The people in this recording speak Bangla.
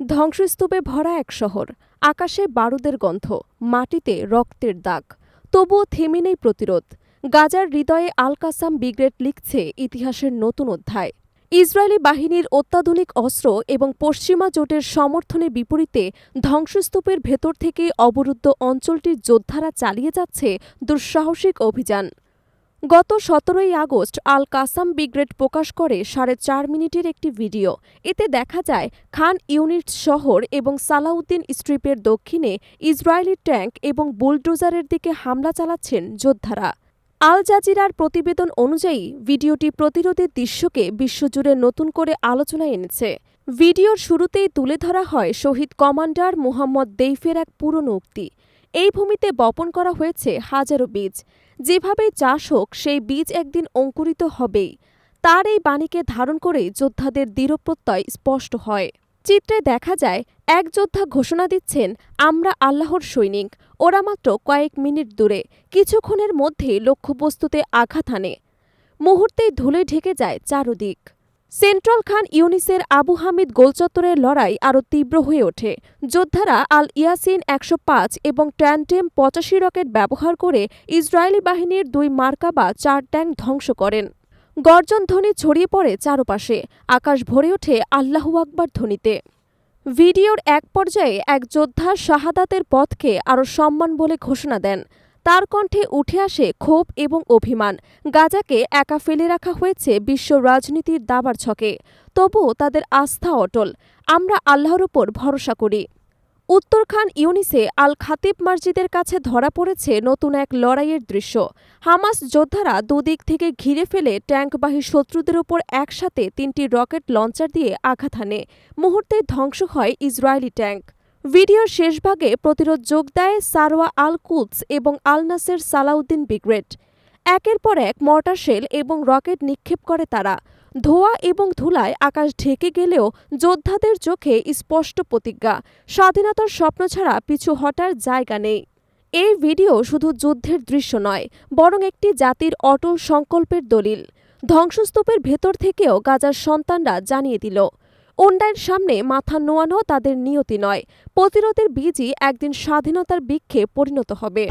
ধ্বংসস্তূপে ভরা এক শহর, আকাশে বারুদের গন্ধ, মাটিতে রক্তের দাগ। তবুও থেমে নেই প্রতিরোধ। গাজার হৃদয়ে আল কাসাম লিখছে ইতিহাসের নতুন অধ্যায়। ইসরায়েলি বাহিনীর অত্যাধুনিক অস্ত্র এবং পশ্চিমা জোটের সমর্থনের বিপরীতে ধ্বংসস্তূপের ভেতর থেকে অবরুদ্ধ অঞ্চলটির যোদ্ধারা চালিয়ে যাচ্ছে দুঃসাহসিক অভিযান। গত সতেরোই আগস্ট আল কাসাম ব্রিগেড প্রকাশ করে সাড়ে চার মিনিটের একটি ভিডিও। এতে দেখা যায়, খান ইউনিট শহর এবং সালাউদ্দিন স্ট্রিপের দক্ষিণে ইসরায়েলি ট্যাঙ্ক এবং বুলডোজারের দিকে হামলা চালাচ্ছেন যোদ্ধারা। আল জাজিরার প্রতিবেদন অনুযায়ী, ভিডিওটি প্রতিরোধের দৃশ্যকে বিশ্বজুড়ে নতুন করে আলোচনায় এনেছে। ভিডিওর শুরুতেই তুলে ধরা হয় শহীদ কমান্ডার মুহাম্মদ দেইফের এক পুরনো উক্তি। এই ভূমিতে বপন করা হয়েছে হাজারো বীজ। যেভাবে চাষ হোক, সেই বীজ একদিন অঙ্কুরিত হবেই। তার এই বাণীকে ধারণ করেই যোদ্ধাদের দৃঢ়প্রত্যয় স্পষ্ট হয়। চিত্রে দেখা যায়, এক যোদ্ধা ঘোষণা দিচ্ছেন, আমরা আল্লাহর সৈনিক। ওরা মাত্র কয়েক মিনিট দূরে। কিছুক্ষণের মধ্যেই লক্ষ্যবস্তুতে আঘাত হানে মুহূর্তেই ধুলে ঢেকে যায় চারদিক। সেন্ট্রাল খান ইউনিসের আবু হামিদ গোলচত্বরের লড়াই আরও তীব্র হয়ে ওঠে। যোদ্ধারা আল ইয়াসিন একশো পাঁচ এবং ট্যান্টেম পঁচাশি রকেট ব্যবহার করে ইসরায়েলি বাহিনীর দুই মার্কা বা চার ট্যাঙ্ক ধ্বংস করেন। গর্জন ধ্বনি ছড়িয়ে পড়ে চারপাশে। আকাশ ভরে ওঠে আল্লাহু আকবার ধ্বনিতে। ভিডিওর এক পর্যায়ে এক যোদ্ধা শাহাদাতের পথকে আরও সম্মান বলে ঘোষণা দেন। তার কণ্ঠে উঠে আসে ক্ষোভ এবং অভিমান। গাজাকে একা ফেলে রাখা হয়েছে বিশ্ব রাজনীতির দাবার ছকে। তবুও তাদের আস্থা অটল। আমরা আল্লাহর ওপর ভরসা করি। উত্তর খান ইউনিসে আল খাতিব মসজিদের কাছে ধরা পড়েছে নতুন এক লড়াইয়ের দৃশ্য। হামাস যোদ্ধারা দুদিক থেকে ঘিরে ফেলে ট্যাঙ্কবাহী শত্রুদের ওপর একসাথে তিনটি রকেট লঞ্চার দিয়ে আঘাত হানে। মুহূর্তে ধ্বংস হয় ইসরায়েলি ট্যাঙ্ক। ভিডিওর শেষভাগে প্রতিরোধ যোগ দেয় সারোয়া আল কুদস এবং আলনাসের সালাউদ্দিন ব্রিগেড। একের পর এক মর্টার শেল এবং রকেট নিক্ষেপ করে তারা। ধোঁয়া এবং ধুলায় আকাশ ঢেকে গেলেও যোদ্ধাদের চোখে স্পষ্ট প্রতিজ্ঞা। স্বাধীনতার স্বপ্ন ছাড়া পিছু হটার জায়গা নেই। এই ভিডিও শুধু যুদ্ধের দৃশ্য নয়, বরং একটি জাতির অটল সংকল্পের দলিল। ধ্বংসস্তূপের ভেতর থেকেও গাজার সন্তানরা জানিয়ে দিল অন্যায়ের সামনে মাথা নোয়ানো তাদের নিয়তি নয়। প্রতিরোধের বীজই একদিন স্বাধীনতার বৃক্ষে পরিণত হবে।